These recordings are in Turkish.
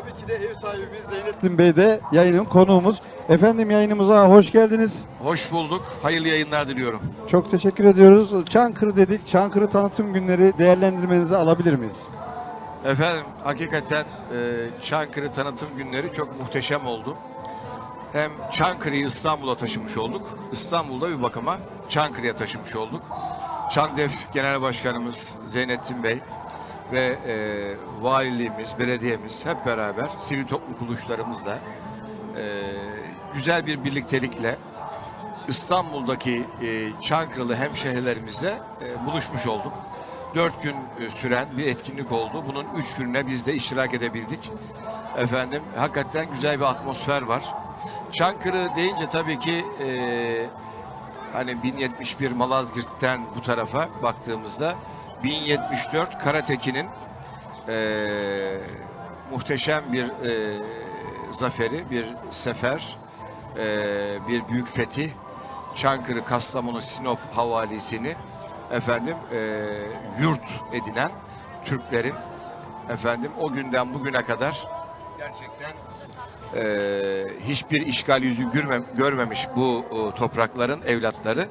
Tabii ki de ev sahibimiz Zeynep Bey de yayının konuğumuz. Efendim yayınımıza hoş geldiniz. Hoş bulduk. Hayırlı yayınlar diliyorum. Çok teşekkür ediyoruz. Çankırı dedik. Çankırı tanıtım günleri değerlendirmenizi alabilir miyiz? Efendim hakikaten e, Çankırı tanıtım günleri çok muhteşem oldu. Hem Çankırı'yı İstanbul'a taşımış olduk. İstanbul'da bir bakıma Çankırı'ya taşımış olduk. Çandef Genel Başkanımız Zeynettin Bey ve e, valiliğimiz, belediyemiz hep beraber sivil toplum kuruluşlarımızla e, güzel bir birliktelikle İstanbul'daki e, Çankırılı hemşehrilerimizle e, buluşmuş olduk. Dört gün e, süren bir etkinlik oldu. Bunun üç gününe biz de iştirak edebildik. Efendim hakikaten güzel bir atmosfer var. Çankırı deyince tabii ki e, hani 1071 Malazgirt'ten bu tarafa baktığımızda 1074 Karatekin'in e, muhteşem bir e, zaferi, bir sefer, e, bir büyük fetih. Çankırı, Kastamonu, Sinop havalisini efendim e, yurt edinen Türklerin efendim o günden bugüne kadar gerçekten e, hiçbir işgal yüzü görmem, görmemiş bu e, toprakların evlatları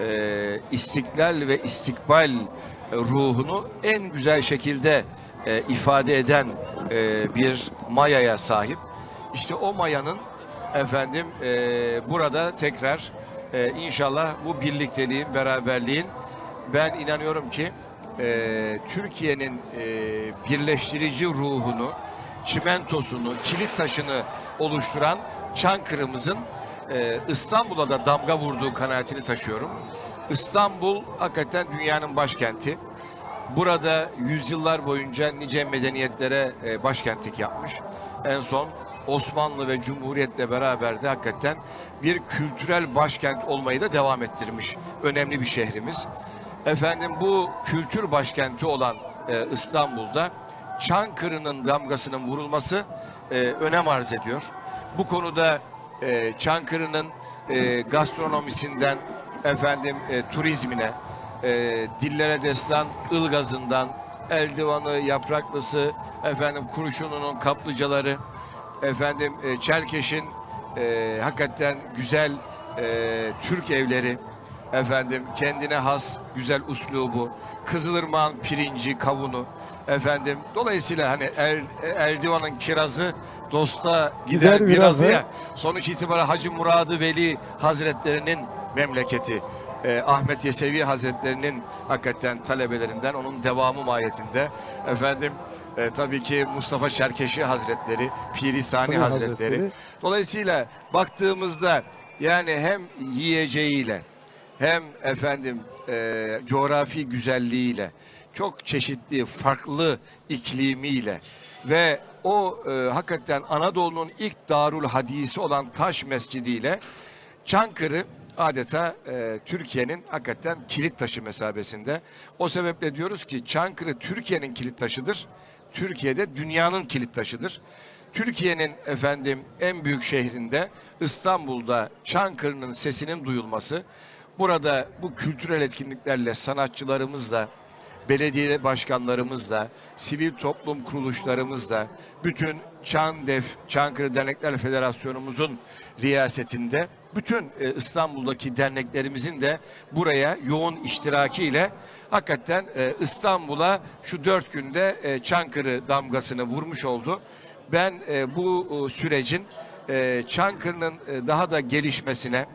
e, istiklal ve istikbal ruhunu en güzel şekilde e, ifade eden e, bir mayaya sahip. İşte o mayanın efendim e, burada tekrar e, inşallah bu birlikteliğin, beraberliğin ben inanıyorum ki e, Türkiye'nin e, birleştirici ruhunu, çimentosunu, kilit taşını oluşturan Çankırı'mızın e, İstanbul'a da damga vurduğu kanaatini taşıyorum. İstanbul hakikaten dünyanın başkenti. Burada yüzyıllar boyunca nice medeniyetlere e, başkentlik yapmış. En son Osmanlı ve Cumhuriyet'le beraber de hakikaten bir kültürel başkent olmayı da devam ettirmiş. Önemli bir şehrimiz. Efendim bu kültür başkenti olan e, İstanbul'da Çankırı'nın damgasının vurulması e, önem arz ediyor. Bu konuda Çankırı'nın gastronomisinden efendim e, turizmine, e, dillere destan ılgazından, eldivanı, yapraklısı, efendim kurşununun kaplıcaları, efendim e, Çerkeş'in e, hakikaten güzel e, Türk evleri, efendim kendine has güzel uslubu, Kızılırmak'ın pirinci, kavunu, efendim dolayısıyla hani el, eldivanın kirazı dosta gider, Gider birazı birazı. ya. Sonuç itibariyle Hacı Muradı Veli Hazretlerinin memleketi. e, Ahmet Yesevi Hazretlerinin hakikaten talebelerinden onun devamı mahiyetinde efendim e, tabii ki Mustafa Çerkeşi Hazretleri, Piri Sani Tabii Hazretleri. Hazretleri. Dolayısıyla baktığımızda yani hem yiyeceğiyle hem efendim e, coğrafi güzelliğiyle çok çeşitli farklı iklimiyle ve o e, hakikaten Anadolu'nun ilk darul hadisi olan Taş Mescidi ile Çankırı adeta e, Türkiye'nin hakikaten kilit taşı mesabesinde. O sebeple diyoruz ki Çankırı Türkiye'nin kilit taşıdır. Türkiye'de dünyanın kilit taşıdır. Türkiye'nin efendim en büyük şehrinde İstanbul'da Çankırı'nın sesinin duyulması, burada bu kültürel etkinliklerle sanatçılarımızla, belediye başkanlarımızla, sivil toplum kuruluşlarımızla, bütün Çandef, Çankırı Dernekler Federasyonumuzun riyasetinde, bütün e, İstanbul'daki derneklerimizin de buraya yoğun iştirakiyle hakikaten e, İstanbul'a şu dört günde e, Çankırı damgasını vurmuş oldu. Ben bu sürecin e, Çankırı'nın daha da gelişmesine,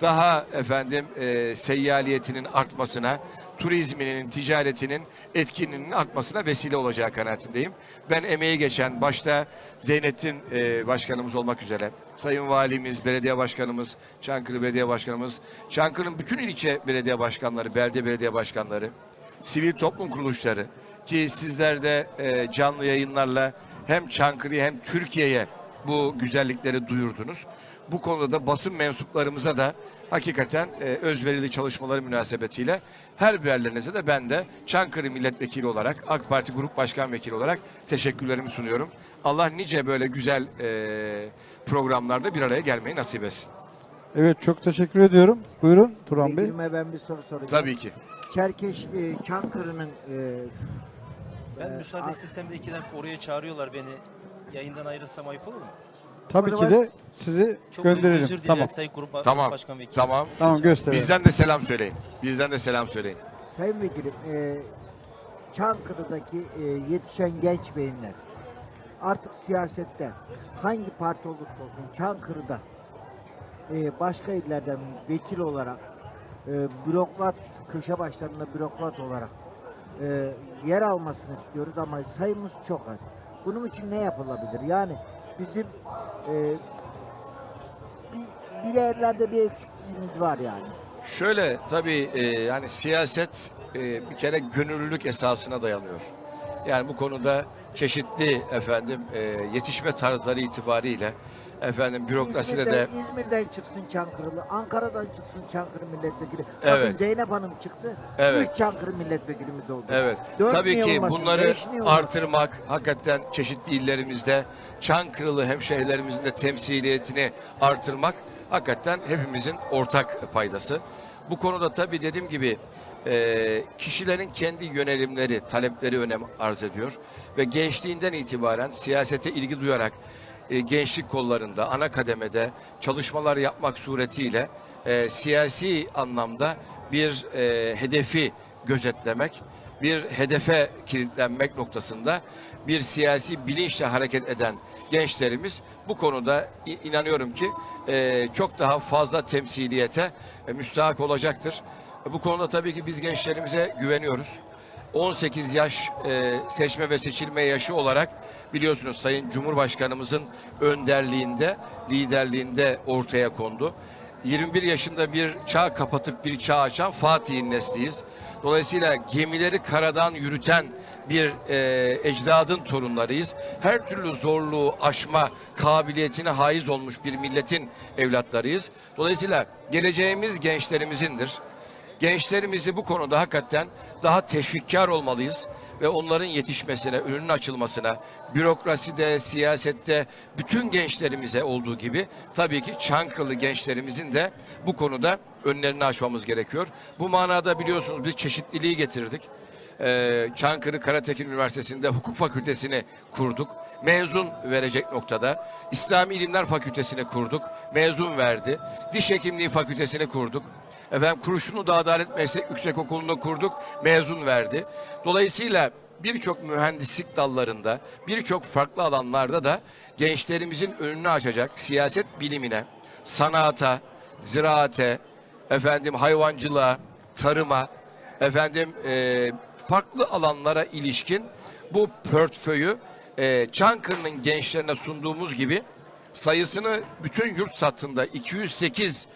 daha efendim e, seyyaliyetinin artmasına, turizminin, ticaretinin etkinliğinin artmasına vesile olacağı kanaatindeyim. Ben emeği geçen başta Zeynettin e, Başkanımız olmak üzere, Sayın Valimiz, Belediye Başkanımız, Çankırı Belediye Başkanımız, Çankırı'nın bütün ilçe belediye başkanları, belde belediye başkanları, sivil toplum kuruluşları ki sizler de e, canlı yayınlarla hem Çankırı'ya hem Türkiye'ye bu güzellikleri duyurdunuz. Bu konuda da basın mensuplarımıza da hakikaten e, özverili çalışmaları münasebetiyle her birerlerinize de ben de Çankırı Milletvekili olarak, AK Parti Grup Başkan Vekili olarak teşekkürlerimi sunuyorum. Allah nice böyle güzel e, programlarda bir araya gelmeyi nasip etsin. Evet çok teşekkür ediyorum. Buyurun Turan Bey. Begüm'e ben bir soru soracağım. Tabii ki. Çerkeş e, Çankırı'nın e, Ben Ee, müsaade istesem de iki dakika oraya çağırıyorlar beni. Yayından ayrılsam ayıp olur mu? Tabii ki de sizi Çok gönderelim. özür Tamam. Sayın Grup Tamam. Başkan Vekili. Tamam. Tamam gösterelim. Bizden de selam söyleyin. Bizden de selam söyleyin. Sayın Vekilim e, Çankırı'daki e, yetişen genç beyinler artık siyasette hangi parti olursa olsun Çankırı'da e, başka illerden vekil olarak e, bürokrat köşe başlarında bürokrat olarak e, yer almasını istiyoruz ama sayımız çok az. Bunun için ne yapılabilir? Yani bizim bir, bir yerlerde bir eksikliğimiz var yani. Şöyle tabii e, yani siyaset e, bir kere gönüllülük esasına dayanıyor. Yani bu konuda çeşitli efendim e, yetişme tarzları itibariyle efendim bürokraside de İzmir'den, İzmir'den çıksın Çankırılı, Ankara'dan çıksın Çankırı milletvekili. Evet. Bakın Zeynep Hanım çıktı. Evet. Üç Çankırı milletvekilimiz oldu. Evet. Dört Tabii ki olmasın, bunları artırmak hakikaten çeşitli illerimizde Çankırılı hemşehrilerimizin de temsiliyetini artırmak hakikaten hepimizin ortak paydası. Bu konuda tabii dediğim gibi e, kişilerin kendi yönelimleri, talepleri önem arz ediyor. Ve gençliğinden itibaren siyasete ilgi duyarak e, gençlik kollarında, ana kademede çalışmalar yapmak suretiyle e, siyasi anlamda bir hedefi gözetlemek, bir hedefe kilitlenmek noktasında bir siyasi bilinçle hareket eden gençlerimiz bu konuda inanıyorum ki e, çok daha fazla temsiliyete e, müstahak olacaktır. E, Bu konuda tabii ki biz gençlerimize güveniyoruz. 18 yaş seçme ve seçilme yaşı olarak biliyorsunuz Sayın Cumhurbaşkanımızın önderliğinde, liderliğinde ortaya kondu. 21 yaşında bir çağ kapatıp bir çağ açan Fatih'in nesliyiz. Dolayısıyla gemileri karadan yürüten bir e, ecdadın torunlarıyız. Her türlü zorluğu aşma kabiliyetine haiz olmuş bir milletin evlatlarıyız. Dolayısıyla geleceğimiz gençlerimizindir. Gençlerimizi bu konuda hakikaten daha teşvikkar olmalıyız ve onların yetişmesine, önünün açılmasına, bürokraside, siyasette bütün gençlerimize olduğu gibi tabii ki Çankırılı gençlerimizin de bu konuda önlerini açmamız gerekiyor. Bu manada biliyorsunuz biz çeşitliliği getirdik. Ee, Çankırı Karatekin Üniversitesi'nde hukuk fakültesini kurduk. Mezun verecek noktada. İslami İlimler Fakültesini kurduk. Mezun verdi. Diş Hekimliği Fakültesini kurduk. Efendim Kurşunlu da Adalet Meslek Yüksekokulu'nu kurduk. Mezun verdi. Dolayısıyla birçok mühendislik dallarında, birçok farklı alanlarda da gençlerimizin önünü açacak siyaset bilimine, sanata, ziraate, efendim hayvancılığa, tarıma, efendim e, farklı alanlara ilişkin bu portföyü e, Çankırı'nın gençlerine sunduğumuz gibi sayısını bütün yurt satında 208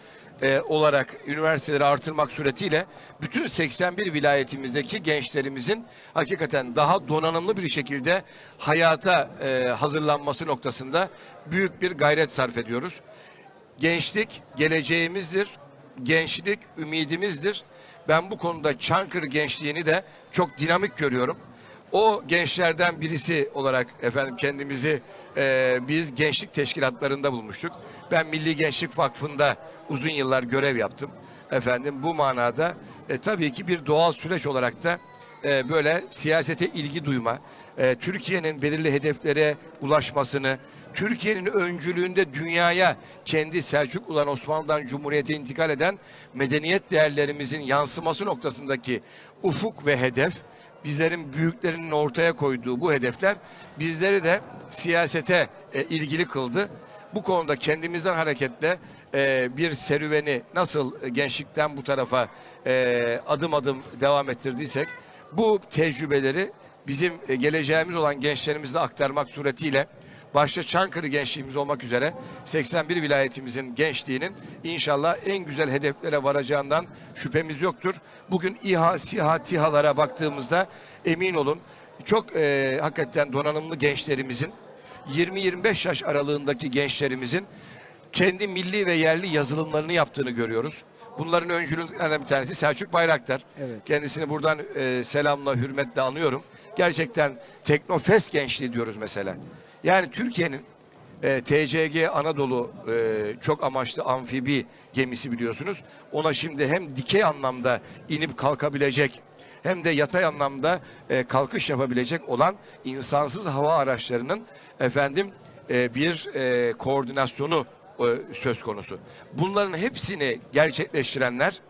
e, olarak üniversiteleri artırmak suretiyle bütün 81 vilayetimizdeki gençlerimizin hakikaten daha donanımlı bir şekilde hayata e, hazırlanması noktasında büyük bir gayret sarf ediyoruz. Gençlik geleceğimizdir. Gençlik ümidimizdir. Ben bu konuda Çankırı gençliğini de çok dinamik görüyorum. O gençlerden birisi olarak efendim kendimizi e, biz gençlik teşkilatlarında bulmuştuk. Ben Milli Gençlik Vakfı'nda uzun yıllar görev yaptım. Efendim bu manada e, tabii ki bir doğal süreç olarak da e, böyle siyasete ilgi duyma, e, Türkiye'nin belirli hedeflere ulaşmasını, Türkiye'nin öncülüğünde dünyaya kendi Selçuk ulan Osmanlı'dan Cumhuriyet'e intikal eden medeniyet değerlerimizin yansıması noktasındaki ufuk ve hedef, bizlerin büyüklerinin ortaya koyduğu bu hedefler bizleri de siyasete e, ilgili kıldı. Bu konuda kendimizden hareketle e, bir serüveni nasıl gençlikten bu tarafa e, adım adım devam ettirdiysek bu tecrübeleri bizim geleceğimiz olan gençlerimizle aktarmak suretiyle başta Çankırı gençliğimiz olmak üzere 81 vilayetimizin gençliğinin inşallah en güzel hedeflere varacağından şüphemiz yoktur. Bugün İHA, SİHA, TİHA'lara baktığımızda emin olun çok e, hakikaten donanımlı gençlerimizin 20-25 yaş aralığındaki gençlerimizin kendi milli ve yerli yazılımlarını yaptığını görüyoruz. Bunların öncülüklerinden bir tanesi Selçuk Bayraktar. Evet. Kendisini buradan e, selamla, hürmetle anıyorum. Gerçekten teknofest gençliği diyoruz mesela. Yani Türkiye'nin e, TCG Anadolu e, çok amaçlı amfibi gemisi biliyorsunuz. Ona şimdi hem dikey anlamda inip kalkabilecek hem de yatay anlamda e, kalkış yapabilecek olan insansız hava araçlarının efendim e, bir e, koordinasyonu e, söz konusu. Bunların hepsini gerçekleştirenler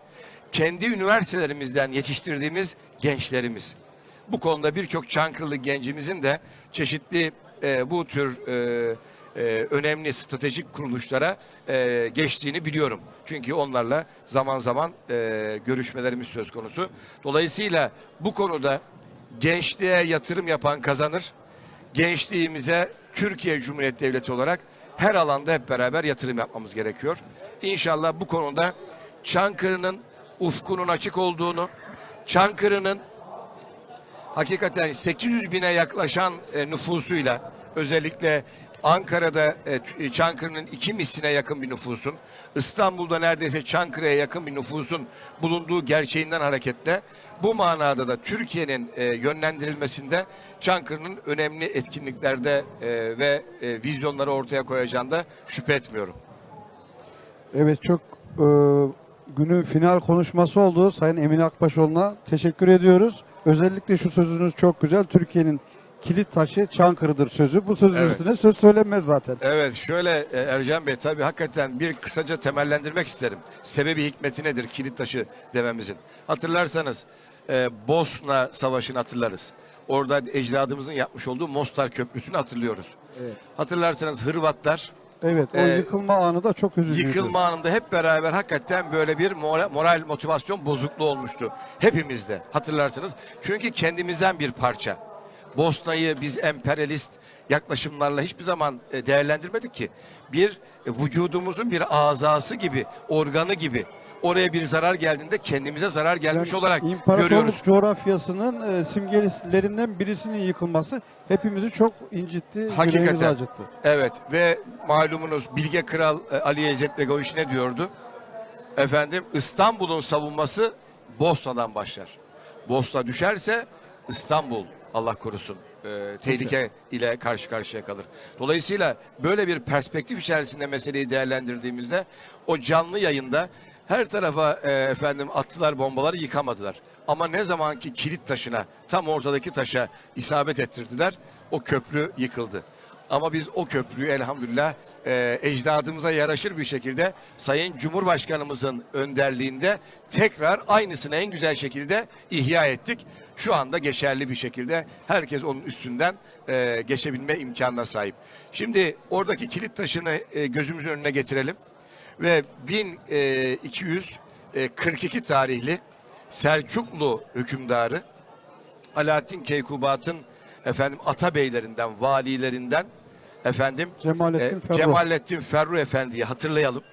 kendi üniversitelerimizden yetiştirdiğimiz gençlerimiz. Bu konuda birçok Çankırılı gencimizin de çeşitli e, bu tür e, e, önemli stratejik kuruluşlara e, geçtiğini biliyorum. Çünkü onlarla zaman zaman e, görüşmelerimiz söz konusu. Dolayısıyla bu konuda gençliğe yatırım yapan kazanır. Gençliğimize Türkiye Cumhuriyeti Devleti olarak her alanda hep beraber yatırım yapmamız gerekiyor. İnşallah bu konuda Çankırı'nın ufkunun açık olduğunu, Çankırı'nın hakikaten 800 bine yaklaşan e, nüfusuyla özellikle Ankara'da e, Ç- Çankırı'nın iki misline yakın bir nüfusun, İstanbul'da neredeyse Çankırı'ya yakın bir nüfusun bulunduğu gerçeğinden hareketle bu manada da Türkiye'nin e, yönlendirilmesinde Çankırı'nın önemli etkinliklerde e, ve e, vizyonları ortaya koyacağında şüphe etmiyorum. Evet çok e, günün final konuşması oldu. Sayın Emin Akbaşoğlu'na teşekkür ediyoruz. Özellikle şu sözünüz çok güzel. Türkiye'nin kilit taşı Çankırı'dır sözü. Bu sözün Evet. üstüne söz söylenmez zaten. Evet şöyle e, Ercan Bey tabii hakikaten bir kısaca temellendirmek isterim. Sebebi hikmeti nedir kilit taşı dememizin? Hatırlarsanız e, Bosna Savaşı'nı hatırlarız. Orada ecdadımızın yapmış olduğu Mostar Köprüsü'nü hatırlıyoruz. Evet. Hatırlarsanız Hırvatlar Evet o Ee, yıkılma anı da çok üzücüydü. yıkılma anında hep beraber hakikaten böyle bir moral, moral motivasyon bozukluğu olmuştu. Hepimizde hatırlarsınız. Çünkü kendimizden bir parça. Bosna'yı biz emperyalist yaklaşımlarla hiçbir zaman e, değerlendirmedik ki. Bir e, vücudumuzun bir azası gibi, organı gibi. Oraya bir zarar geldiğinde kendimize zarar gelmiş Yani olarak İmparatorluk görüyoruz. coğrafyasının e, simgelerinden birisinin yıkılması hepimizi çok incitti, Hakikaten. acıttı. Evet ve malumunuz Bilge Kral e, Ali Ezzet Begoviç ne diyordu? Efendim İstanbul'un savunması Bosna'dan başlar. Bosna düşerse İstanbul Allah korusun e, tehlike ile karşı karşıya kalır. Dolayısıyla böyle bir perspektif içerisinde meseleyi değerlendirdiğimizde o canlı yayında her tarafa e, efendim attılar bombaları yıkamadılar. Ama ne zamanki kilit taşına tam ortadaki taşa isabet ettirdiler o köprü yıkıldı. Ama biz o köprüyü elhamdülillah e, ecdadımıza yaraşır bir şekilde Sayın Cumhurbaşkanımızın önderliğinde tekrar aynısını en güzel şekilde ihya ettik. Şu anda geçerli bir şekilde herkes onun üstünden e, geçebilme imkanına sahip. Şimdi oradaki kilit taşını e, gözümüzün önüne getirelim ve 1242 tarihli Selçuklu hükümdarı Alaaddin Keykubat'ın efendim atabeylerinden, valilerinden efendim Cemalettin e, Ferruh. Cemalettin Ferruh Efendi'yi hatırlayalım.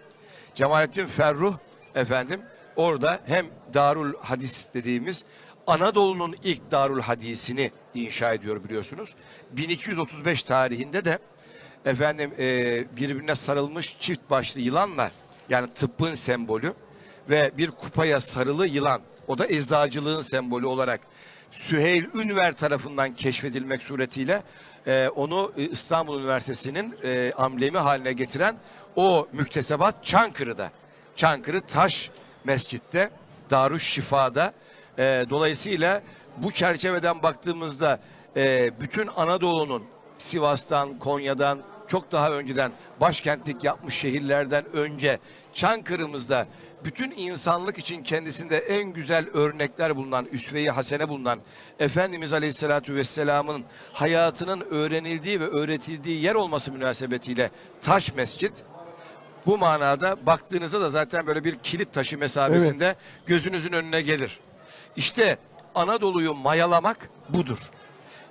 Cemalettin Ferruh efendim orada hem Darul Hadis dediğimiz Anadolu'nun ilk Darul Hadisini inşa ediyor biliyorsunuz. 1235 tarihinde de efendim e, birbirine sarılmış çift başlı yılanlar yani tıbbın sembolü ve bir kupaya sarılı yılan o da eczacılığın sembolü olarak Süheyl Ünver tarafından keşfedilmek suretiyle e, onu e, İstanbul Üniversitesi'nin e, amblemi haline getiren o müktesebat Çankırı'da. Çankırı Taş Mescid'de, Daruş Şifa'da. E, dolayısıyla bu çerçeveden baktığımızda e, bütün Anadolu'nun Sivas'tan, Konya'dan çok daha önceden başkentlik yapmış şehirlerden önce Çankırı'mızda bütün insanlık için kendisinde en güzel örnekler bulunan, üsve-i hasene bulunan Efendimiz Aleyhisselatü Vesselam'ın hayatının öğrenildiği ve öğretildiği yer olması münasebetiyle Taş Mescit bu manada baktığınızda da zaten böyle bir kilit taşı mesabesinde gözünüzün önüne gelir. İşte Anadolu'yu mayalamak budur.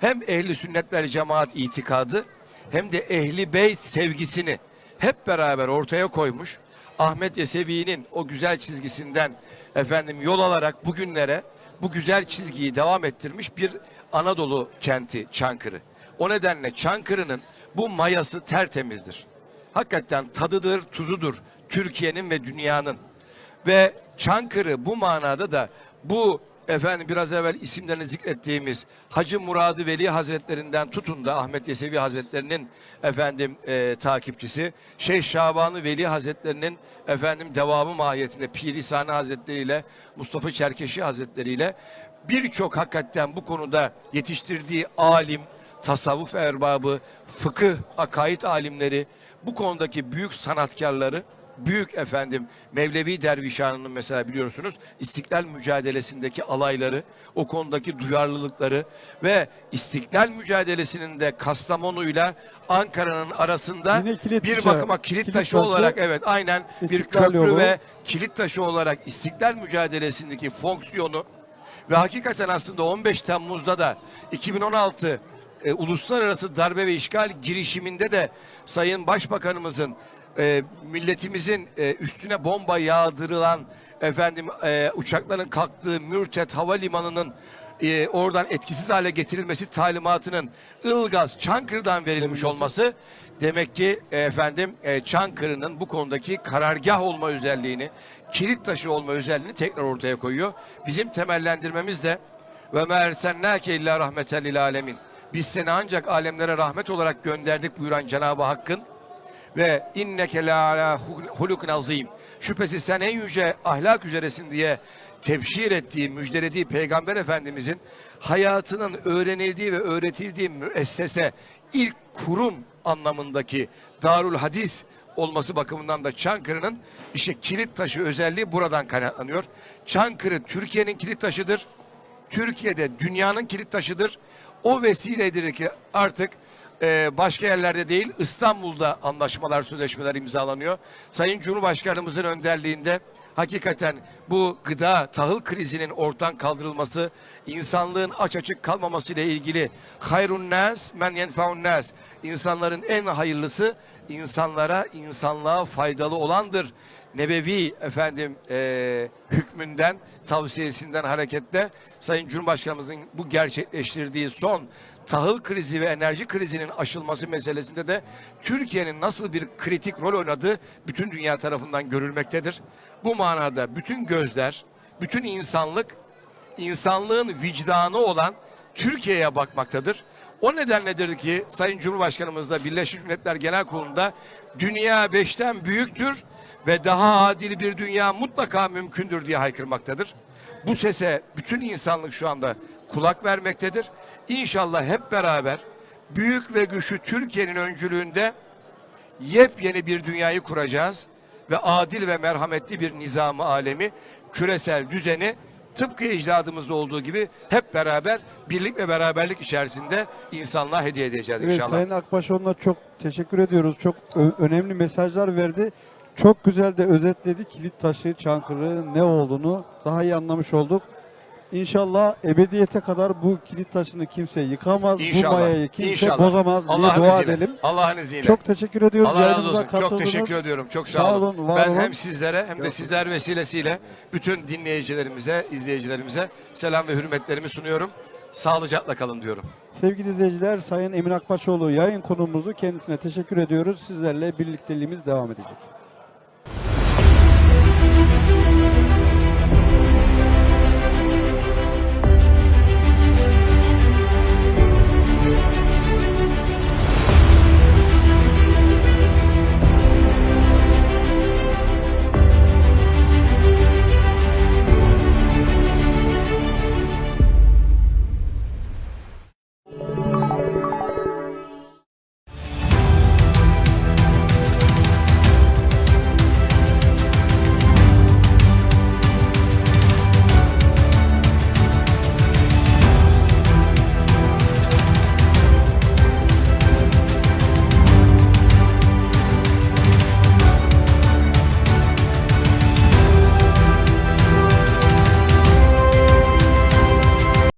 Hem ehli sünnet vel cemaat itikadı hem de ehli beyt sevgisini hep beraber ortaya koymuş. Ahmet Yesevi'nin o güzel çizgisinden efendim yol alarak bugünlere bu güzel çizgiyi devam ettirmiş bir Anadolu kenti Çankırı. O nedenle Çankırı'nın bu mayası tertemizdir. Hakikaten tadıdır, tuzudur Türkiye'nin ve dünyanın. Ve Çankırı bu manada da bu efendim biraz evvel isimlerini zikrettiğimiz Hacı Muradı Veli Hazretlerinden tutun da Ahmet Yesevi Hazretlerinin efendim e, takipçisi, Şeyh Şabanı Veli Hazretlerinin efendim devamı mahiyetinde Piri Sani Hazretleri ile Mustafa Çerkeşi Hazretleri ile birçok hakikaten bu konuda yetiştirdiği alim, tasavvuf erbabı, fıkıh, akaid alimleri, bu konudaki büyük sanatkarları, büyük efendim Mevlevi Dervişhanı'nın mesela biliyorsunuz İstiklal mücadelesindeki alayları, o konudaki duyarlılıkları ve İstiklal mücadelesinin de Kastamonu'yla Ankara'nın arasında bir taşı- bakıma kilit, kilit taşı taşı, olarak evet aynen bir köprü yolu. ve kilit taşı olarak İstiklal mücadelesindeki fonksiyonu ve hakikaten aslında 15 Temmuz'da da 2016 e, uluslararası darbe ve işgal girişiminde de Sayın Başbakanımızın e, milletimizin e, üstüne bomba yağdırılan efendim e, uçakların kalktığı Mürtet Havalimanı'nın e, oradan etkisiz hale getirilmesi talimatının Ilgaz Çankırı'dan verilmiş olması demek ki e, efendim e, Çankırı'nın bu konudaki karargah olma özelliğini, kilit taşı olma özelliğini tekrar ortaya koyuyor. Bizim temellendirmemiz de ve ma ersennâke illa rahmeten lil alemin. Biz seni ancak alemlere rahmet olarak gönderdik buyuran Cenab-ı Hakk'ın ve inneke la ala hulukun azim. Şüphesiz sen en yüce ahlak üzeresin diye tebşir ettiği, müjdelediği Peygamber Efendimizin hayatının öğrenildiği ve öğretildiği müessese, ilk kurum anlamındaki Darul Hadis olması bakımından da Çankırı'nın işte kilit taşı özelliği buradan kaynaklanıyor. Çankırı Türkiye'nin kilit taşıdır. Türkiye'de dünyanın kilit taşıdır. O vesiledir ki artık e, başka yerlerde değil İstanbul'da anlaşmalar, sözleşmeler imzalanıyor. Sayın Cumhurbaşkanımızın önderliğinde hakikaten bu gıda, tahıl krizinin ortadan kaldırılması, insanlığın aç açık kalmaması ile ilgili hayrun nas men yenfaun nas. İnsanların en hayırlısı insanlara, insanlığa faydalı olandır. Nebevi efendim e, hükmünden, tavsiyesinden hareketle Sayın Cumhurbaşkanımızın bu gerçekleştirdiği son tahıl krizi ve enerji krizinin aşılması meselesinde de Türkiye'nin nasıl bir kritik rol oynadığı bütün dünya tarafından görülmektedir. Bu manada bütün gözler, bütün insanlık, insanlığın vicdanı olan Türkiye'ye bakmaktadır. O nedenledir ki Sayın Cumhurbaşkanımız da Birleşmiş Milletler Genel Kurulu'nda dünya beşten büyüktür ve daha adil bir dünya mutlaka mümkündür diye haykırmaktadır. Bu sese bütün insanlık şu anda kulak vermektedir. İnşallah hep beraber büyük ve güçlü Türkiye'nin öncülüğünde yepyeni bir dünyayı kuracağız ve adil ve merhametli bir nizamı alemi, küresel düzeni tıpkı ecdadımızda olduğu gibi hep beraber birlik ve beraberlik içerisinde insanlığa hediye edeceğiz Evet inşallah. Sayın Akbaşoğlu'na çok teşekkür ediyoruz. Çok önemli mesajlar verdi. Çok güzel de özetledi kilit taşı Çankırı ne olduğunu daha iyi anlamış olduk. İnşallah ebediyete kadar bu kilit taşını kimse yıkamaz. Bu İnşallah. mayayı kimse İnşallah. bozamaz diye Allah'ın dua izniyle. edelim. Allah'ın izniyle. Çok teşekkür ediyoruz. Allah razı Yayınımıza olsun. Çok katıldınız. teşekkür ediyorum. Çok sağ, Sağ olun. olun, var ben olun. hem sizlere hem de sizler vesilesiyle bütün dinleyicilerimize, izleyicilerimize selam ve hürmetlerimi sunuyorum. Sağlıcakla kalın diyorum. Sevgili izleyiciler Sayın Emin Akbaşoğlu yayın konuğumuzu kendisine teşekkür ediyoruz. Sizlerle birlikteliğimiz devam edecek.